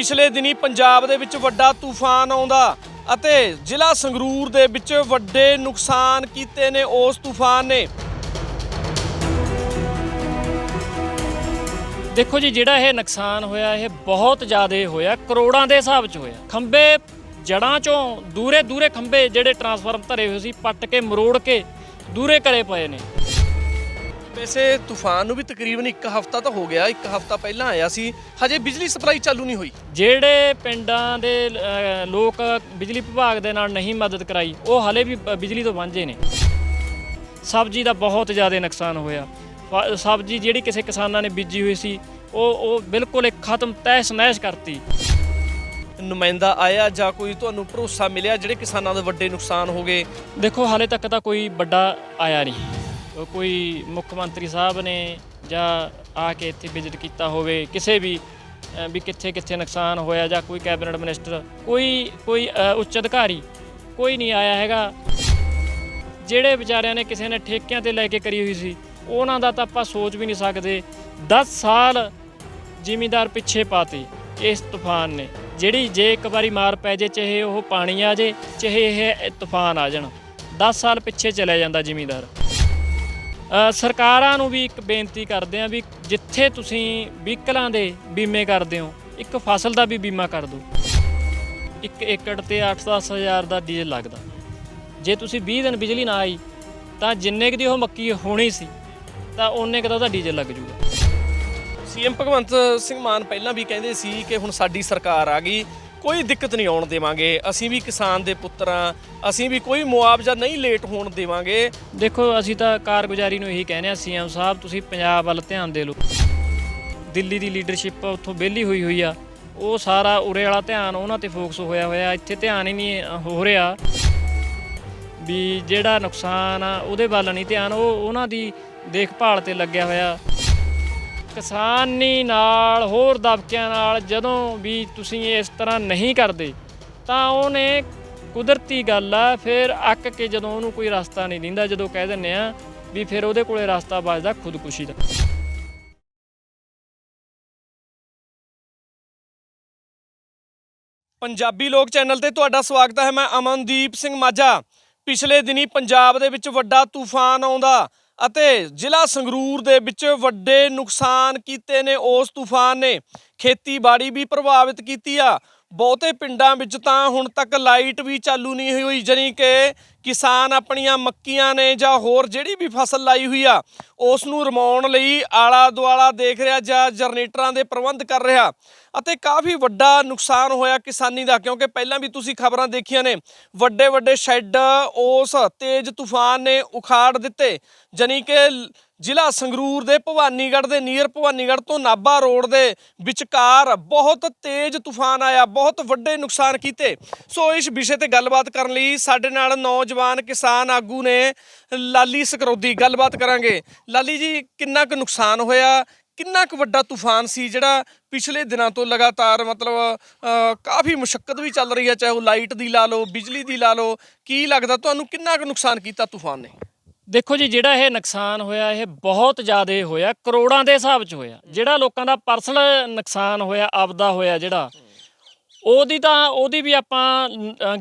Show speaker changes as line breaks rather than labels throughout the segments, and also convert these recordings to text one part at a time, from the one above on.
ਪਿਛਲੇ ਦਿਨੀ ਪੰਜਾਬ ਦੇ ਵਿੱਚ ਵੱਡਾ ਤੂਫਾਨ ਆਉਂਦਾ ਅਤੇ ਜ਼ਿਲ੍ਹਾ ਸੰਗਰੂਰ ਦੇ ਵਿੱਚ ਵੱਡੇ ਨੁਕਸਾਨ ਕੀਤੇ ਨੇ ਉਸ ਤੂਫਾਨ ਨੇ।
ਦੇਖੋ ਜੀ, ਜਿਹੜਾ ਇਹ ਨੁਕਸਾਨ ਹੋਇਆ, ਇਹ ਬਹੁਤ ਜ਼ਿਆਦਾ ਹੋਇਆ, ਕਰੋੜਾਂ ਦੇ ਹਿਸਾਬ 'ਚ ਹੋਇਆ। ਖੰਬੇ ਜੜਾਂ 'ਚੋਂ ਦੂਰੇ ਦੂਰੇ ਖੰਬੇ ਜਿਹੜੇ ਟਰਾਂਸਫਾਰਮ ਧਰੇ ਹੋਏ ਸੀ, ਪੱਟ ਕੇ, ਮਰੋੜ ਕੇ ਦੂਰੇ ਕਰੇ ਪਏ ਨੇ।
ਵੈਸੇ ਤੂਫਾਨ ਨੂੰ ਵੀ ਤਕਰੀਬਨ ਇੱਕ ਹਫ਼ਤਾ ਤਾਂ ਹੋ ਗਿਆ ਇੱਕ ਹਫ਼ਤਾ ਪਹਿਲਾਂ ਆਇਆ ਸੀ। ਹਜੇ ਬਿਜਲੀ ਸਪਲਾਈ ਚਾਲੂ ਨਹੀਂ ਹੋਈ।
ਜਿਹੜੇ ਪਿੰਡਾਂ ਦੇ ਅਹ, ਲੋਕ ਬਿਜਲੀ ਵਿਭਾਗ ਦੇ ਨਾਲ ਨਹੀਂ ਮਦਦ ਕਰਾਈ ਉਹ ਹਲੇ ਵੀ ਬ- ਬਿਜਲੀ ਤੋਂ ਵਾਂਝੇ ਨੇ। ਸਬਜ਼ੀ ਦਾ ਬਹੁਤ ਜ਼ਿਆਦਾ ਨੁਕਸਾਨ ਹੋਇਆ। ਫ- ਸਬਜ਼ੀ ਜਿਹੜੀ ਕਿਸੇ ਕਿਸਾਨਾਂ ਨੇ ਬੀਜੀ ਹੋਈ ਸੀ ਉਹ ਉਹ ਬਿਲਕੁਲ ਇੱਕ ਖਤਮ ਤਹਿਸ ਨਹਿਸ ਕਰਤੀ।
ਨੁਮਾਇੰਦਾ ਆਇਆ ਜਾਂ ਕੋਈ ਤੁਹਾਨੂੰ ਭਰੋਸਾ ਮਿਲਿਆ ਜਿਹੜੇ ਕਿਸਾਨਾਂ ਦੇ ਵੱਡੇ ਨੁਕਸਾਨ ਹੋ ਗਏ?
ਦੇਖੋ ਹਾਲੇ ਤੱਕ ਤਾਂ ਕੋਈ ਵੱਡਾ ਆਇਆ ਨਹੀਂ। ਕੋਈ ਮੁੱਖ ਮੰਤਰੀ ਸਾਹਿਬ ਨੇ ਜਾਂ ਆ ਕੇ ਇੱਥੇ ਵਿਜ਼ਿਟ ਕੀਤਾ ਹੋਵੇ, ਕਿਸੇ ਵੀ ਵੀ ਕਿੱਥੇ ਕਿੱਥੇ ਨੁਕਸਾਨ ਹੋਇਆ ਜਾਂ ਕੋਈ ਕੈਬਨਿਟ ਮਿਨਿਸਟਰ ਕੋਈ ਕੋਈ ਉੱਚ ਅਧਿਕਾਰੀ, ਕੋਈ ਨਹੀਂ ਆਇਆ ਹੈਗਾ। ਜਿਹੜੇ ਵਿਚਾਰਿਆਂ ਨੇ ਕਿਸੇ ਨੇ ਠੇਕਿਆਂ ਤੇ ਲੈ ਕੇ ਕਰੀ ਹੋਈ ਸੀ, ਉਹਨਾਂ ਦਾ ਤਾਂ ਆਪਾਂ ਸੋਚ ਵੀ ਨਹੀਂ ਸਕਦੇ। 10 ਸਾਲ ਜ਼ਿਮੀਂਦਾਰ ਪਿੱਛੇ ਪਾਤੇ ਇਸ ਤੂਫਾਨ ਨੇ, ਜਿਹੜੀ ਜੇ ਇੱਕ ਵਾਰੀ ਮਾਰ ਪੈ ਜੇ, ਚਾਹੇ ਉਹ ਪਾਣੀ ਆ ਜੇ, ਚਾਹੇ ਇਹ ਤੂਫਾਨ ਆ ਜਾਣ। 10 ਸਾਲ ਪਿੱਛੇ ਚਲੇ ਜਾਂਦਾ ਜ਼ਿਮੀਂਦਾਰ। ਸਰਕਾਰਾਂ ਨੂੰ ਵੀ ਇੱਕ ਬੇਨਤੀ ਕਰਦੇ ਆ ਵੀ ਜਿੱਥੇ ਤੁਸੀਂ ਵਹੀਕਲਾਂ ਦੇ ਬੀਮੇ ਕਰਦੇ ਹੋ, ਇੱਕ ਫਸਲ ਦਾ ਵੀ ਬੀਮਾ ਕਰ ਦਿਓ। ਇੱਕ ਏਕੜ ਤੇ 8-10 ਹਜ਼ਾਰ ਦਾ ਡੀਜ਼ਲ ਲੱਗਦਾ। ਜੇ ਤੁਸੀਂ 20 ਦਿਨ ਬਿਜਲੀ ਨਾ ਆਈ, ਤਾਂ ਜਿੰਨੇ ਕੁ ਦੀ ਉਹ ਮੱਕੀ ਹੋਣੀ ਸੀ, ਤਾਂ ਉਹਨੇ ਕੁ ਦਾ ਉਹਦਾ ਡੀਜ਼ਲ ਲੱਗ ਜੂਗਾ।
ਸੀਐਮ ਭਗਵੰਤ ਸਿੰਘ ਮਾਨ ਪਹਿਲਾਂ ਵੀ ਕਹਿੰਦੇ ਸੀ ਕਿ ਹੁਣ ਸਾਡੀ ਸਰਕਾਰ ਆ ਗਈ ਕੋਈ ਦਿੱਕਤ ਨਹੀਂ ਆਉਣ ਦੇਵਾਂਗੇ। ਅਸੀਂ ਵੀ ਕਿਸਾਨ ਦੇ ਪੁੱਤਰਾਂ ਅਸੀਂ ਵੀ ਕੋਈ ਮੁਆਵਜ਼ਾ ਨਹੀਂ ਲੇਟ ਹੋਣ ਦੇਵਾਂਗੇ।
ਦੇਖੋ, ਅਸੀਂ ਤਾਂ ਕਾਰਗੁਜ਼ਾਰੀ ਨੂੰ ਇਹੀ ਕਹਿੰਦੇ ਆ ਸੀਐਮ ਸਾਹਿਬ, ਤੁਸੀਂ ਪੰਜਾਬ ਵੱਲ ਧਿਆਨ ਦੇ ਲਓ। ਦਿੱਲੀ ਦੀ ਲੀਡਰਸ਼ਿਪ ਉੱਥੋਂ ਵਿਹਲੀ ਹੋਈ ਹੋਈ ਆ। ਉਹ ਸਾਰਾ ਉਰੇ ਵਾਲਾ ਧਿਆਨ ਉਹਨਾਂ ਤੇ ਫੋਕਸ ਹੋਇਆ ਹੋਇਆ। ਇੱਥੇ ਧਿਆਨ ਹੀ ਨਹੀਂ ਹੋ ਰਿਹਾ ਵੀ ਜਿਹੜਾ ਨੁਕਸਾਨ ਆ, ਉਹਦੇ ਵੱਲ ਨਹੀਂ ਧਿਆਨ। ਉਹ ਉਹਨਾਂ ਦੀ ਦੇਖਭਾਲ ਤੇ ਲੱਗਿਆ ਹੋਇਆ। ਕਿਸਾਨੀ ਨਾਲ, ਹੋਰ ਦਬਕਿਆਂ ਨਾਲ ਜਦੋਂ ਵੀ ਤੁਸੀਂ ਇਸ ਤਰ੍ਹਾਂ ਨਹੀਂ ਕਰਦੇ, ਤਾਂ ਉਹਨੇ ਕੁਦਰਤੀ ਗੱਲ ਆ, ਫਿਰ ਅੱਕ ਕੇ ਜਦੋਂ ਉਹਨੂੰ ਕੋਈ ਰਸਤਾ ਨਹੀਂ ਦਿੰਦਾ, ਜਦੋਂ ਕਹਿ ਦਿੰਨੇ ਆ ਵੀ ਫਿਰ ਉਹਦੇ ਕੋਲੇ ਰਸਤਾ ਬਚਦਾ ਖੁਦਕੁਸ਼ੀ ਦਾ।
ਪੰਜਾਬੀ ਲੋਕ ਚੈਨਲ ਤੇ ਤੁਹਾਡਾ ਸਵਾਗਤ ਹੈ, ਮੈਂ ਅਮਨਦੀਪ ਸਿੰਘ ਮਾਝਾ। ਪਿਛਲੇ ਦਿਨੀ ਪੰਜਾਬ ਦੇ ਵਿੱਚ ਵੱਡਾ ਤੂਫਾਨ ਆਉਂਦਾ। ਅਤੇ ਜ਼ਿਲ੍ਹਾ ਸੰਗਰੂਰ ਦੇ ਵਿੱਚ ਵੱਡੇ ਨੁਕਸਾਨ ਕੀਤੇ ਨੇ, ਉਸ ਤੂਫਾਨ ਨੇ ਖੇਤੀਬਾੜੀ ਵੀ ਪ੍ਰਭਾਵਿਤ ਕੀਤੀ ਆ। ਬਹੁਤੇ ਪਿੰਡਾਂ ਵਿੱਚ ਤਾਂ ਹੁਣ ਤੱਕ ਲਾਈਟ ਵੀ ਚਾਲੂ ਨਹੀਂ ਹੋਈ, ਜਾਣੀ ਕਿ ਕਿਸਾਨ ਆਪਣੀਆਂ ਮੱਕੀਆਂ ਨੇ ਜਾਂ ਹੋਰ ਜਿਹੜੀ ਵੀ ਫਸਲ ਲਾਈ ਹੋਈ ਆ ਉਸ ਨੂੰ ਰਮਾਉਣ ਲਈ ਆਲਾ ਦੁਆਲਾ ਦੇਖ ਰਿਹਾ ਜਾਂ ਜਨਰੇਟਰਾਂ ਦੇ ਪ੍ਰਬੰਧ ਕਰ ਰਿਹਾ। ਅਤੇ ਕਾਫੀ ਵੱਡਾ ਨੁਕਸਾਨ ਹੋਇਆ ਕਿਸਾਨੀ ਦਾ, ਕਿਉਂਕਿ ਪਹਿਲਾਂ ਵੀ ਤੁਸੀਂ ਖਬਰਾਂ ਦੇਖੀਆਂ ਨੇ ਵੱਡੇ ਵੱਡੇ ਸ਼ੈੱਡ ਉਸ ਤੇਜ਼ ਤੂਫਾਨ ਨੇ ਉਖਾੜ ਦਿੱਤੇ, ਜਾਣੀ ਕਿ ਜ਼ਿਲ੍ਹਾ ਸੰਗਰੂਰ ਦੇ ਭਵਾਨੀਗੜ੍ਹ ਦੇ ਨੀਅਰ ਭਵਾਨੀਗੜ੍ਹ ਤੋਂ ਨਾਭਾ ਰੋਡ ਦੇ ਵਿਚਕਾਰ ਬਹੁਤ ਤੇਜ਼ ਤੂਫਾਨ ਆਇਆ, ਬਹੁਤ ਵੱਡੇ ਨੁਕਸਾਨ ਕੀਤੇ। ਸੋ ਇਸ ਵਿਸ਼ੇ ਤੇ ਗੱਲਬਾਤ ਕਰਨ ਲਈ ਸਾਡੇ ਨਾਲ ਨੌਜਵਾਨ ਕਿਸਾਨ ਆਗੂ ਨੇ ਲਾਲੀ ਸਕਰੋਦੀ, ਗੱਲਬਾਤ ਕਰਾਂਗੇ। ਲਾਲੀ ਜੀ, ਕਿੰਨਾ ਕੁ ਨੁਕਸਾਨ ਹੋਇਆ? ਕਿੰਨਾ ਕੁ ਵੱਡਾ ਤੂਫਾਨ ਸੀ ਜਿਹੜਾ ਪਿਛਲੇ ਦਿਨਾਂ ਤੋਂ ਲਗਾਤਾਰ ਮਤਲਬ ਕਾਫੀ ਮੁਸ਼ਕਲ ਵੀ ਚੱਲ ਰਹੀ ਹੈ, ਚਾਹੇ ਉਹ ਲਾਈਟ ਦੀ ਲਾ ਲਓ, ਬਿਜਲੀ ਦੀ ਲਾ ਲਓ, ਕੀ ਲੱਗਦਾ ਤੁਹਾਨੂੰ ਕਿੰਨਾ ਕੁ ਨੁਕਸਾਨ ਕੀਤਾ ਤੂਫਾਨ ਨੇ?
ਦੇਖੋ ਜੀ ਜਿਹੜਾ ਇਹ ਨੁਕਸਾਨ ਹੋਇਆ ਇਹ ਬਹੁਤ ਜ਼ਿਆਦਾ ਹੋਇਆ ਕਰੋੜਾਂ ਦੇ ਹਿਸਾਬ 'ਚ ਹੋਇਆ। ਜਿਹੜਾ ਲੋਕਾਂ ਦਾ ਪਰਸਨਲ ਨੁਕਸਾਨ ਹੋਇਆ ਆਪਦਾ ਹੋਇਆ ਜਿਹੜਾ ਉਹਦੀ ਤਾਂ ਉਹਦੀ ਵੀ ਆਪਾਂ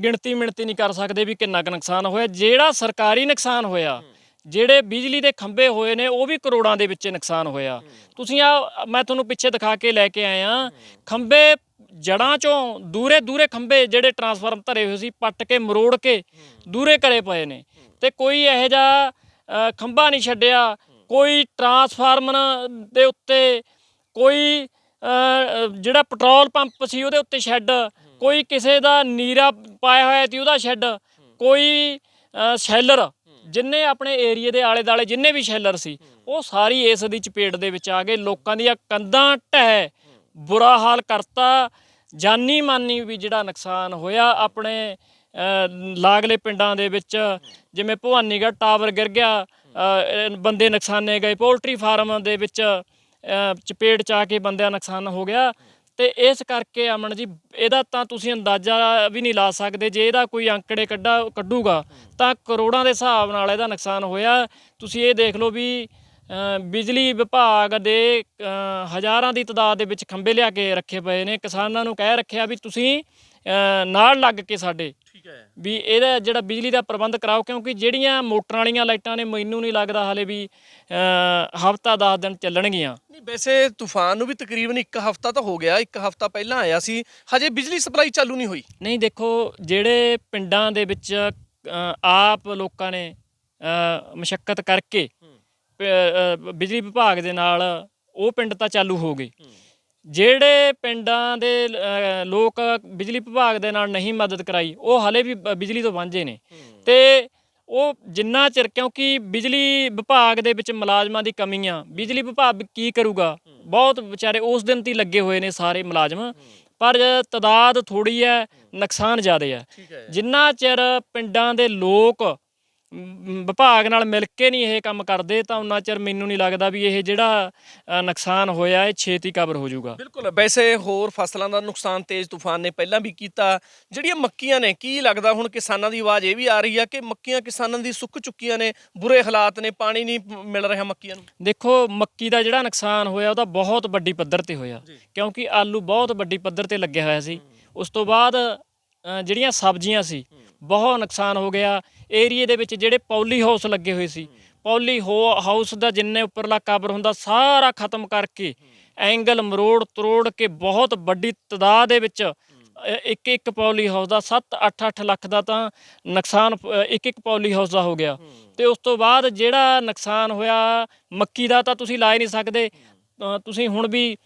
ਗਿਣਤੀ ਮਿਣਤੀ ਨਹੀਂ ਕਰ ਸਕਦੇ ਵੀ ਕਿੰਨਾ ਕੁ ਨੁਕਸਾਨ ਹੋਇਆ। ਜਿਹੜਾ ਸਰਕਾਰੀ ਨੁਕਸਾਨ ਹੋਇਆ ਜਿਹੜੇ ਬਿਜਲੀ ਦੇ ਖੰਭੇ ਹੋਏ ਨੇ ਉਹ ਵੀ ਕਰੋੜਾਂ ਦੇ ਵਿੱਚ ਨੁਕਸਾਨ ਹੋਇਆ। ਤੁਸੀਂ ਆ ਮੈਂ ਤੁਹਾਨੂੰ ਪਿੱਛੇ ਦਿਖਾ ਕੇ ਲੈ ਕੇ ਆਇਆ ਖੰਭੇ ਜੜਾਂ ਚੋਂ ਦੂਰੇ ਦੂਰੇ ਖੰਭੇ ਜਿਹੜੇ ਟਰਾਂਸਫਾਰਮ ਧਰੇ ਹੋਏ ਸੀ ਪੱਟ ਕੇ ਮਰੋੜ ਕੇ ਦੂਰੇ ਕਰੇ ਪਏ ਨੇ। ਤੇ ਕੋਈ ਇਹੋ ਜਿਹਾ ਖੰਭਾ ਨਹੀਂ ਛੱਡਿਆ। ਕੋਈ ਟਰਾਂਸਫਾਰਮਰ ਦੇ ਉੱਤੇ, ਕੋਈ ਜਿਹੜਾ ਪੈਟਰੋਲ ਪੰਪ ਸੀ ਉਹਦੇ ਉੱਤੇ ਸ਼ੈੱਡ, ਕੋਈ ਕਿਸੇ ਦਾ ਨੀਰਾ ਪਾਇਆ ਹੋਇਆ ਸੀ ਉਹਦਾ ਸ਼ੈੱਡ, ਕੋਈ ਸ਼ੈਲਰ, ਜਿੰਨੇ ਆਪਣੇ ਏਰੀਏ ਦੇ ਆਲੇ ਦਾਲੇ ਜਿੰਨੇ ਵੀ ਸ਼ੈਲਰ ਸੀ, ਉਹ ਸਾਰੀ ਇਸ ਦੀ ਚਪੇਟ ਦੇ ਵਿੱਚ ਆ ਗਏ। ਲੋਕਾਂ ਦੀਆਂ ਕੰਧਾਂ ਢਹਿ, ਬੁਰਾ ਹਾਲ ਕਰਤਾ। ਜਾਨੀ ਮਾਨੀ ਵੀ ਜਿਹੜਾ ਨੁਕਸਾਨ ਹੋਇਆ, ਆਪਣੇ ਲਾਗਲੇ ਪਿੰਡਾਂ ਦੇ ਵਿੱਚ ਜਿਵੇਂ ਭਵਾਨੀਗੜ੍ਹ ਟਾਵਰ ਗਿਰ ਗਿਆ ਬੰਦੇ ਨੁਕਸਾਨੇ ਗਏ ਪੋਲਟਰੀ ਫਾਰਮ ਦੇ ਵਿੱਚ ਅ, ਚਪੇਟ ਚ ਆ ਕੇ ਬੰਦਿਆਂ ਨੁਕਸਾਨ ਹੋ ਗਿਆ। ਤੇ ਇਸ ਕਰਕੇ ਅਮਨ ਜੀ ਇਹਦਾ ਤਾਂ ਤੁਸੀਂ ਅੰਦਾਜ਼ਾ ਵੀ ਨਹੀਂ ਲਾ ਸਕਦੇ ਜੇ ਇਹਦਾ ਕੋਈ ਅੰਕੜੇ ਕੱਢਾ ਕੱਢੂਗਾ ਤਾਂ ਕਰੋੜਾਂ ਦੇ ਹਿਸਾਬ ਨਾਲ ਇਹਦਾ ਨੁਕਸਾਨ ਹੋਇਆ। ਤੁਸੀਂ ਇਹ ਦੇਖ ਲਓ ਵੀ ਬਿਜਲੀ ਵਿਭਾਗ ਦੇ ਹਜ਼ਾਰਾਂ ਦੀ ਤਦਾਦ ਦੇ ਵਿੱਚ ਖੰਭੇ ਲਿਆ ਕੇ ਰੱਖੇ ਪਏ ਨੇ। ਕਿਸਾਨਾਂ ਨੂੰ ਕਹਿ ਰੱਖਿਆ ਵੀ ਤੁਸੀਂ ਨਾਲ ਲੱਗ ਕੇ ਸਾਡੇ।
ਠੀਕ ਹੈ।
ਵੀ ਇਹਦਾ ਜਿਹੜਾ ਬਿਜਲੀ ਦਾ ਪ੍ਰਬੰਧ ਕਰਾਓ ਕਿਉਂਕਿ ਜਿਹੜੀਆਂ ਮੋਟਰਾਂ ਵਾਲੀਆਂ ਲਾਈਟਾਂ ਨੇ ਮੈਨੂੰ ਨਹੀਂ ਲੱਗਦਾ ਹਾਲੇ ਵੀ ਹਫਤਾ 10 ਦਿਨ ਚੱਲਣਗੀਆਂ।
ਨਹੀਂ ਵੈਸੇ ਤੂਫਾਨ ਨੂੰ ਵੀ ਤਕਰੀਬਨ ਇੱਕ ਹਫਤਾ ਤਾਂ ਹੋ ਗਿਆ। ਇੱਕ ਹਫਤਾ ਪਹਿਲਾਂ ਆਇਆ ਸੀ। ਹਜੇ ਬਿਜਲੀ ਸਪਲਾਈ ਚਾਲੂ ਨਹੀਂ ਹੋਈ।
ਨਹੀਂ ਦੇਖੋ ਜਿਹੜੇ ਪਿੰਡਾਂ ਦੇ ਵਿੱਚ ਆਪ ਲੋਕਾਂ ਨੇ ਮਸ਼ੱਕਤ ਕਰਕੇ ਬਿਜਲੀ ਵਿਭਾਗ ਦੇ ਨਾਲ ਉਹ ਪਿੰਡ ਤਾਂ ਚਾਲੂ ਹੋ ਗਏ। ਜਿਹੜੇ ਪਿੰਡਾਂ ਦੇ ਲੋਕ ਬਿਜਲੀ ਵਿਭਾਗ ਦੇ ਨਾਲ ਨਹੀਂ ਮਦਦ ਕਰਾਈ ਉਹ ਹਲੇ ਵੀ ਬ- ਬਿਜਲੀ ਤੋਂ ਵਾਂਝੇ ਨੇ। ਤੇ ਉਹ ਜਿੰਨਾ ਚਿਰ ਕਿਉਂਕਿ ਬਿਜਲੀ ਵਿਭਾਗ ਦੇ ਵਿੱਚ ਮੁਲਾਜ਼ਮਾਂ ਦੀ ਕਮੀ ਆ ਬਿਜਲੀ ਵਿਭਾਗ ਕੀ ਕਰੂਗਾ? ਬਹੁਤ ਵਿਚਾਰੇ ਉਸ ਦਿਨ ਤੇ ਲੱਗੇ ਹੋਏ ਨੇ ਸਾਰੇ ਮੁਲਾਜ਼ਮ। ਪਰ ਤਦਾਦ ਥੋੜੀ ਹੈ ਨੁਕਸਾਨ ਜ਼ਿਆਦਾ ਹੈ। ਜਿੰਨਾ ਚਿਰ ਪਿੰਡਾਂ ਦੇ ਲੋਕ ਵਿਭਾਗ ਨਾਲ ਮਿਲ ਕੇ ਨਹੀਂ ਇਹ ਕੰਮ ਕਰਦੇ ਤਾਂ ਉਨਾ ਚਿਰ ਮੈਨੂੰ ਨਹੀਂ ਲੱਗਦਾ ਵੀ ਇਹ ਜਿਹੜਾ ਨੁਕਸਾਨ ਹੋਇਆ ਇਹ ਛੇਤੀ ਕਵਰ ਹੋ ਜਾਊਗਾ।
ਬਿਲਕੁਲ ਵੈਸੇ ਹੋਰ ਫਸਲਾਂ ਦਾ ਨੁਕਸਾਨ ਤੇਜ਼ ਤੂਫਾਨ ਨੇ ਪਹਿਲਾਂ ਵੀ ਕੀਤਾ। ਜਿਹੜੀਆਂ ਮੱਕੀਆਂ ਨੇ ਕੀ ਲੱਗਦਾ ਹੁਣ ਕਿਸਾਨਾਂ ਦੀ ਆਵਾਜ਼ ਇਹ ਵੀ ਆ ਰਹੀ ਆ ਕਿ ਮੱਕੀਆਂ ਕਿਸਾਨਾਂ ਦੀ ਸੁੱਕ ਚੁੱਕੀਆਂ ਨੇ ਬੁਰੇ ਹਾਲਾਤ ਨੇ ਪਾਣੀ ਨਹੀਂ ਮਿਲ ਰਿਹਾ ਮੱਕੀਆਂ ਨੂੰ?
ਦੇਖੋ ਮੱਕੀ ਦਾ ਜਿਹੜਾ ਨੁਕਸਾਨ ਹੋਇਆ ਉਹਦਾ ਬਹੁਤ ਵੱਡੀ ਪੱਧਰ ਤੇ ਹੋਇਆ। ਕਿਉਂਕਿ ਆਲੂ ਬਹੁਤ ਵੱਡੀ ਪੱਧਰ ਤੇ ਲੱਗਿਆ ਹੋਇਆ ਸੀ। ਉਸ ਤੋਂ ਬਾਅਦ ਜਿਹੜੀਆਂ ਸਬਜ਼ੀਆਂ ਸੀ ਬਹੁਤ ਨੁਕਸਾਨ ਹੋ ਗਿਆ। ਏਰੀਏ ਦੇ ਵਿੱਚ ਜਿਹੜੇ ਪੌਲੀ ਹਾਊਸ ਲੱਗੇ ਹੋਏ ਸੀ, ਪੌਲੀ ਹੋ- ਹਾਊਸ ਦਾ ਜਿੰਨੇ ਉੱਪਰਲਾ ਕਵਰ ਹੁੰਦਾ, ਸਾਰਾ ਖਤਮ ਕਰਕੇ ਐਂਗਲ ਮਰੋੜ ਤਰੋੜ ਕੇ ਬਹੁਤ ਵੱਡੀ ਤਦਾਦ ਦੇ ਵਿੱਚ ਇੱਕ ਇੱਕ ਪੌਲੀ ਹਾਊਸ ਦਾ 7 8 8 ਲੱਖ ਦਾ ਤਾਂ ਨੁਕਸਾਨ, ਇੱਕ ਇੱਕ ਪੌਲੀ ਹਾਊਸ ਦਾ ਹੋ ਗਿਆ। ਤੇ ਉਸ ਤੋਂ ਬਾਅਦ ਜਿਹੜਾ ਨੁਕਸਾਨ ਹੋਇਆ, ਮੱਕੀ ਦਾ ਤਾਂ ਤੁਸੀਂ ਲਾ ਹੀ ਨਹੀਂ ਸਕਦੇ। ਤੁਸੀਂ ਹੁਣ ਵੀ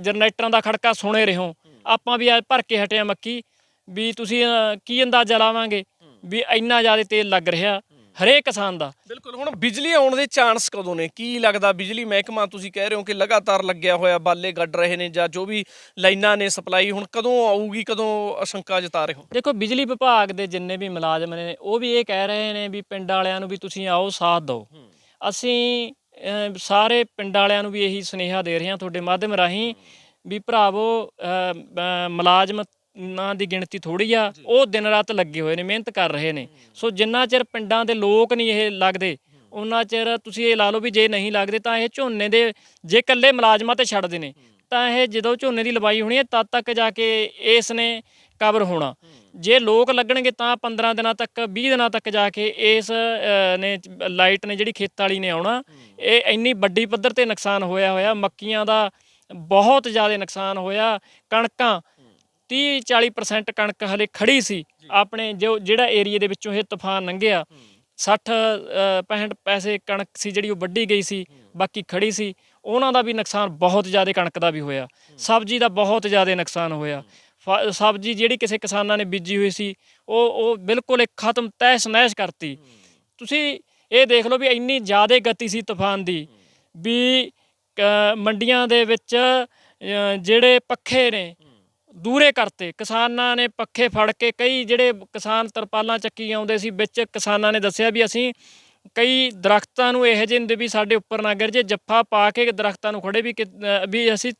ਜਨਰੇਟਰਾਂ ਦਾ ਖੜਕਾ ਸੁਣੇ ਰਹੇ ਹੋ। ਆਪਾਂ ਵੀ ਅੱਜ ਭਰ ਕੇ ਹਟਿਆ ਮੱਕੀ। ਵੀ ਤੁਸੀਂ ਕੀ ਅੰਦਾਜ਼ਾ ਲਾਵਾਂਗੇ? ਵੀ ਇੰਨਾ ਜ਼ਿਆਦਾ ਤੇਲ ਲੱਗ ਰਿਹਾ ਹਰੇਕ ਕਿਸਾਨ ਦਾ।
ਬਿਲਕੁਲ ਹੁਣ ਬਿਜਲੀ ਆਉਣ ਦੇ ਚਾਂਸ ਕਦੋਂ ਨੇ? ਕੀ ਲੱਗਦਾ ਬਿਜਲੀ ਮਹਿਕਮਾ ਤੁਸੀਂ ਕਹਿ ਰਹੇ ਹੋ ਕਿ ਲਗਾਤਾਰ ਲੱਗਿਆ ਹੋਇਆ ਬਾਲੇ ਗੱਡ ਰਹੇ ਨੇ ਜਾਂ ਜੋ ਵੀ ਲਾਈਨਾਂ ਨੇ ਸਪਲਾਈ ਹੁਣ ਕਦੋਂ ਆਊਗੀ ਕਦੋਂ ਆਸ਼ੰਕਾ ਜਤਾ ਰਹੇ ਹੋ?
ਦੇਖੋ ਬਿਜਲੀ ਵਿਭਾਗ ਦੇ ਜਿੰਨੇ ਵੀ ਮੁਲਾਜ਼ਮ ਨੇ ਉਹ ਵੀ ਇਹ ਕਹਿ ਰਹੇ ਨੇ ਵੀ ਪਿੰਡ ਵਾਲਿਆਂ ਨੂੰ ਵੀ ਤੁਸੀਂ ਆਓ ਸਾਥ ਦਿਓ। ਅਸੀਂ ਅਹ, ਸਾਰੇ ਪਿੰਡ ਵਾਲਿਆਂ ਨੂੰ ਵੀ ਇਹੀ ਸੁਨੇਹਾ ਦੇ ਰਹੇ ਹਾਂ ਤੁਹਾਡੇ ਮਾਧਿਅਮ ਰਾਹੀਂ ਵੀ ਭਰਾਵੋ ਅਹ, ਅਹ, ਮੁਲਾਜ਼ਮਾਂ ਦੀ ਗਿਣਤੀ ਥੋੜੀ ਆ, ਉਹ ਦਿਨ ਰਾਤ ਲੱਗੇ ਹੋਏ ਨੇ, ਮਿਹਨਤ ਕਰ ਰਹੇ ਨੇ। ਸੋ ਜਿੰਨਾ ਚਿਰ ਪਿੰਡਾਂ ਦੇ ਲੋਕ ਨਹੀਂ ਇਹ ਲੱਗਦੇ ਉਹਨਾਂ ਚਿਰ ਤੁਸੀਂ ਇਹ ਲਾ ਲਓ ਵੀ ਜੇ ਨਹੀਂ ਲੱਗਦੇ ਤਾਂ ਇਹ ਝੋਨੇ ਦੇ, ਜੇ ਇਕੱਲੇ ਮੁਲਾਜ਼ਮਾਂ ਤੇ ਛੱਡਦੇ ਨੇ, ਤਾਂ ਇਹ ਜਦੋਂ ਝੋਨੇ ਦੀ ਲਵਾਈ ਹੋਣੀ ਹੈ, ਤਦ ਤੱਕ ਜਾ ਕੇ ਇਸ ਨੇ ਕਵਰ ਹੋਣਾ। ਜੇ ਲੋਕ ਲੱਗਣਗੇ ਤਾਂ 15 ਦਿਨਾਂ ਤੱਕ 20 ਦਿਨਾਂ ਤੱਕ ਜਾ ਕੇ ਇਸ ਨੇ ਲਾਈਟ ਨੇ ਜਿਹੜੀ ਖੇਤ ਵਾਲੀ ਨੇ ਆਉਣਾ, ਇਹ ਇੰਨੀ ਵੱਡੀ ਪੱਧਰ ਤੇ ਨੁਕਸਾਨ ਹੋਇਆ ਹੋਇਆ, ਮੱਕੀਆਂ ਦਾ ਬਹੁਤ ਜ਼ਿਆਦਾ ਨੁਕਸਾਨ ਹੋਇਆ, ਕਣਕਾਂ 30 40% ਕਣਕ ਹਲੇ ਖੜੀ ਸੀ। ਆਪਣੇ ਜੋ ਜਿਹੜਾ ਏਰੀਆ ਦੇ ਵਿੱਚੋਂ ਇਹ ਤੂਫਾਨ ਲੰਘਿਆ 60 ਅ, 65 ਪੈਸੇ ਕਣਕ ਸੀ ਜਿਹੜੀ ਉਹ ਵੱਢੀ ਗਈ ਸੀ ਬਾਕੀ ਖੜੀ ਸੀ। ਉਹਨਾਂ ਦਾ ਵੀ ਨੁਕਸਾਨ ਬਹੁਤ ਜ਼ਿਆਦਾ ਕਣਕ ਦਾ ਵੀ ਹੋਇਆ। ਸਬਜ਼ੀ ਦਾ ਬਹੁਤ ਜ਼ਿਆਦਾ ਨੁਕਸਾਨ ਹੋਇਆ। ਸਬਜ਼ੀ ਜਿਹੜੀ ਕਿਸੇ ਕਿਸਾਨਾਂ ਨੇ ਬੀਜੀ ਹੋਈ ਸੀ ਉਹ ਉਹ ਬਿਲਕੁਲ ਇੱਕ ਖਤਮ ਤਹਿਸ ਨਹਿਸ ਕਰਤੀ ਤੁਸੀਂ ਇਹ ਦੇਖ ਲਓ ਵੀ ਇੰਨੀ ਜ਼ਿਆਦਾ ਗਤੀ ਸੀ ਤੂਫਾਨ ਦੀ ਵੀ ਮੰਡੀਆਂ ਦੇ ਵਿੱਚ ਜਿਹੜੇ ਪੱਖੇ ਨੇ ਦੂਰੇ ਕਰਤੇ। ਕਿਸਾਨਾਂ ਨੇ ਪੱਖੇ ਫੜ ਕੇ ਕਈ ਜਿਹੜੇ ਕਿਸਾਨ ਤਰਪਾਲਾਂ ਚੱਕੀ ਆਉਂਦੇ ਸੀ ਵਿੱਚ ਕਿਸਾਨਾਂ ਨੇ ਦੱਸਿਆ ਵੀ ਅਸੀਂ ਕਈ ਦਰਖਤਾਂ ਨੂੰ ਇਹੋ ਜਿਹੇ ਹੁੰਦੇ ਵੀ ਸਾਡੇ ਉੱਪਰ ਨਾ ਗਿਰ ਜੇ ਜੱਫਾ ਪਾ ਕੇ ਦਰਖਤਾਂ ਨੂੰ ਖੜੇ ਵੀ ਵੀ ਅਸੀਂ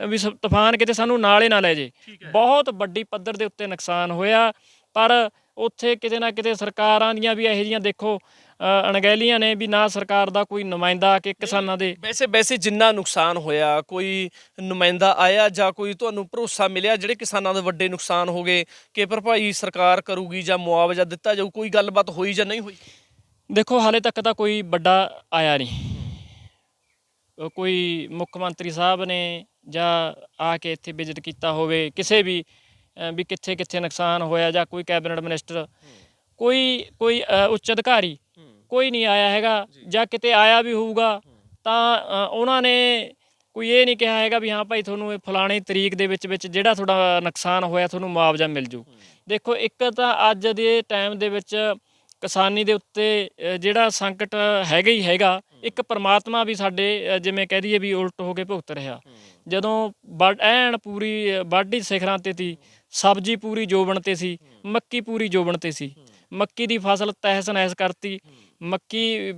ਵੀ ਤੂਫਾਨ ਕਿਤੇ ਸਾਨੂੰ ਨਾਲੇ ਨਾ ਲੈ ਜੇ। ਬਹੁਤ ਵੱਡੀ ਪੱਧਰ ਦੇ ਉੱਤੇ ਨੁਕਸਾਨ ਹੋਇਆ ਪਰ ਉੱਥੇ ਕਿਤੇ ਨਾ ਕਿਤੇ ਸਰਕਾਰਾਂ ਦੀਆਂ ਵੀ ਇਹੋ ਜਿਹੀਆਂ ਦੇਖੋ ਅਣਗਹਿਲੀਆਂ ਨੇ ਵੀ ਨਾ ਸਰਕਾਰ ਦਾ ਕੋਈ ਨੁਮਾਇੰਦਾ ਕਿ ਕਿਸਾਨਾਂ ਦੇ
ਵੈਸੇ ਵੈਸੇ ਜਿੰਨਾ ਨੁਕਸਾਨ ਹੋਇਆ ਕੋਈ ਨੁਮਾਇੰਦਾ ਆਇਆ ਜਾਂ ਕੋਈ ਤੁਹਾਨੂੰ ਭਰੋਸਾ ਮਿਲਿਆ ਜਿਹੜੇ ਕਿਸਾਨਾਂ ਦੇ ਵੱਡੇ ਨੁਕਸਾਨ ਹੋ ਗਏ ਕਿ ਭਰਪਾਈ ਸਰਕਾਰ ਕਰੂਗੀ ਜਾਂ ਮੁਆਵਜ਼ਾ ਦਿੱਤਾ ਜਾਊ ਕੋਈ ਗੱਲਬਾਤ ਹੋਈ ਜਾਂ ਨਹੀਂ ਹੋਈ?
ਦੇਖੋ ਹਾਲੇ ਤੱਕ ਤਾਂ ਕੋਈ ਵੱਡਾ ਆਇਆ ਨਹੀਂ। ਕੋਈ ਮੁੱਖ ਮੰਤਰੀ ਸਾਹਿਬ ਨੇ ਜਾਂ ਆ ਕੇ ਇੱਥੇ ਵਿਜ਼ਿਟ ਕੀਤਾ ਹੋਵੇ ਕਿਸੇ ਵੀ ਵੀ ਕਿੱਥੇ ਕਿੱਥੇ ਨੁਕਸਾਨ ਹੋਇਆ ਜਾਂ ਕੋਈ ਕੈਬਨਿਟ ਮਿਨਿਸਟਰ ਕੋਈ ਕੋਈ ਉੱਚ ਅਧਿਕਾਰੀ ਕੋਈ ਨਹੀਂ ਆਇਆ ਹੈਗਾ ਜਾਂ। ਕਿਤੇ ਆਇਆ ਵੀ ਹੋਊਗਾ ਤਾਂ ਉਹਨਾਂ ਨੇ ਕੋਈ ਇਹ ਨਹੀਂ ਕਿਹਾ ਹੈਗਾ ਵੀ ਹਾਂ ਭਾਈ ਤੁਹਾਨੂੰ ਇਹ ਫਲਾਣੀ ਤਰੀਕ ਦੇ ਵਿੱਚ ਵਿੱਚ ਜਿਹੜਾ ਤੁਹਾਡਾ ਨੁਕਸਾਨ ਹੋਇਆ ਤੁਹਾਨੂੰ ਮੁਆਵਜ਼ਾ ਮਿਲ ਜੂ। ਦੇਖੋ ਇੱਕ ਤਾਂ ਅੱਜ ਦੇ ਟਾਈਮ ਦੇ ਵਿੱਚ ਕਿਸਾਨੀ ਦੇ ਉੱਤੇ ਜਿਹੜਾ ਸੰਕਟ ਹੈਗਾ ਹੀ ਹੈਗਾ ਇੱਕ ਪਰਮਾਤਮਾ ਵੀ ਸਾਡੇ ਜਿਵੇਂ ਕਹਿ ਦਈਏ ਵੀ ਉਲਟ ਹੋ ਕੇ ਭੁਗਤ ਰਿਹਾ। ਜਦੋਂ ਵੱਢ ਐਨ ਪੂਰੀ ਵਾਢੀ ਸਿਖਰਾਂ ਤੇ ਸੀ ਸਬਜ਼ੀ ਪੂਰੀ ਜੋਬਣ ਤੇ ਸੀ ਮੱਕੀ ਪੂਰੀ ਜੋਬਣ ਤੇ ਸੀ। ਮੱਕੀ ਦੀ ਫਸਲ ਤਹਿਸ ਨਹਿਸ ਕਰਤੀ ਮੱਕੀ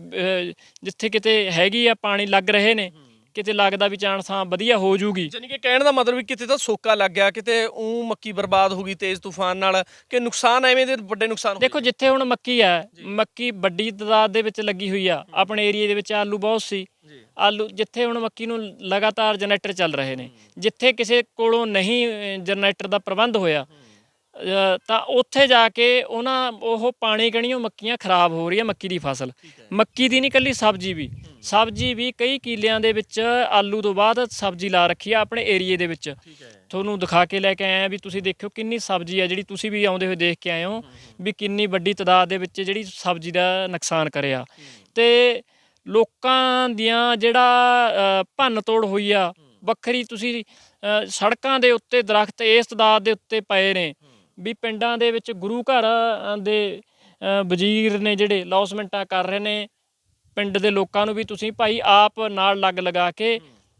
ਜਿੱਥੇ ਕਿਤੇ ਹੈਗੀ ਆ ਪਾਣੀ ਲੱਗ ਰਹੇ ਨੇ ਕਿਤੇ ਲੱਗਦਾ ਵੀ ਚਾਂਸ ਹਾਂ ਵਧੀਆ ਹੋ ਜੂਗੀ।
ਜਾਨੀ ਕਿ ਕਹਿਣ ਦਾ ਮਤਲਬ ਵੀ ਕਿਤੇ ਤਾਂ ਸੋਕਾ ਲੱਗ ਗਿਆ ਕਿਤੇ ਉਹ ਮੱਕੀ ਬਰਬਾਦ ਹੋ ਗਈ ਤੇਜ਼ ਤੂਫਾਨ ਨਾਲ ਕਿ ਨੁਕਸਾਨ ਐਵੇਂ ਦੇ ਵੱਡੇ ਨੁਕਸਾਨ
ਦੇਖੋ ਜਿੱਥੇ ਹੁਣ ਮੱਕੀ ਆ ਮੱਕੀ ਵੱਡੀ ਤਾਦਾਦ ਦੇ ਵਿੱਚ ਲੱਗੀ ਹੋਈ ਆ ਆਪਣੇ ਏਰੀਏ ਦੇ ਵਿੱਚ ਆਲੂ ਬਹੁਤ ਸੀ। ਆਲੂ ਜਿੱਥੇ ਹੁਣ ਮੱਕੀ ਨੂੰ ਲਗਾਤਾਰ ਜਨਰੇਟਰ ਚੱਲ ਰਹੇ ਨੇ ਜਿੱਥੇ ਕਿਸੇ ਕੋਲੋਂ ਨਹੀਂ ਜਨਰੇਟਰ ਦਾ ਪ੍ਰਬੰਧ ਹੋਇਆ ਤਾਂ ਉੱਥੇ ਜਾ ਕੇ ਉਹਨਾਂ ਉਹ ਪਾਣੀ ਕਣੀਓ ਮੱਕੀਆਂ ਖਰਾਬ ਹੋ ਰਹੀਆਂ ਮੱਕੀ ਦੀ ਫਸਲ। ਮੱਕੀ ਦੀ ਨਹੀਂ ਕੱਲੀ ਸਬਜ਼ੀ ਵੀ। ਸਬਜ਼ੀ ਵੀ ਕਈ ਕਿੱਲਿਆਂ ਦੇ ਵਿੱਚ ਆਲੂ ਤੋਂ ਬਾਅਦ ਸਬਜ਼ੀ ਲਾ ਰੱਖੀ ਆ ਆਪਣੇ ਏਰੀਏ ਦੇ ਵਿੱਚ। ਤੁਹਾਨੂੰ ਦਿਖਾ ਕੇ ਲੈ ਕੇ ਆਏ ਆ ਵੀ ਤੁਸੀਂ ਦੇਖਿਓ ਕਿੰਨੀ ਸਬਜ਼ੀ ਆ ਜਿਹੜੀ ਤੁਸੀਂ ਵੀ ਆਉਂਦੇ ਹੋਏ ਦੇਖ ਕੇ ਆਏ ਹੋ ਵੀ ਕਿੰਨੀ ਵੱਡੀ ਤਾਦਾਦ ਦੇ ਵਿੱਚ ਜਿਹੜੀ ਸਬਜ਼ੀ ਦਾ ਨੁਕਸਾਨ ਕਰਿਆ। ਤੇ ਲੋਕਾਂ ਦੀਆਂ ਜਿਹੜਾ ਭੰਨ ਤੋੜ ਹੋਈ ਆ ਵੱਖਰੀ ਤੁਸੀਂ ਸੜਕਾਂ ਦੇ ਉੱਤੇ ਦਰਖਤ ਇਸ ਤਾਦਾਦ ਦੇ ਉੱਤੇ ਪਏ ਨੇ। ਵੀ ਪਿੰਡਾਂ ਦੇ ਵਿੱਚ ਗੁਰੂ ਘਰ ਦੇ ਵਜ਼ੀਰ ਨੇ ਜਿਹੜੇ ਲੌਸਮੈਂਟਾਂ ਕਰ ਰਹੇ ਨੇ ਪਿੰਡ ਦੇ ਲੋਕਾਂ ਨੂੰ ਵੀ ਤੁਸੀਂ ਭਾਈ ਆਪ ਨਾਲ ਲੱਗ ਲਗਾ ਕੇ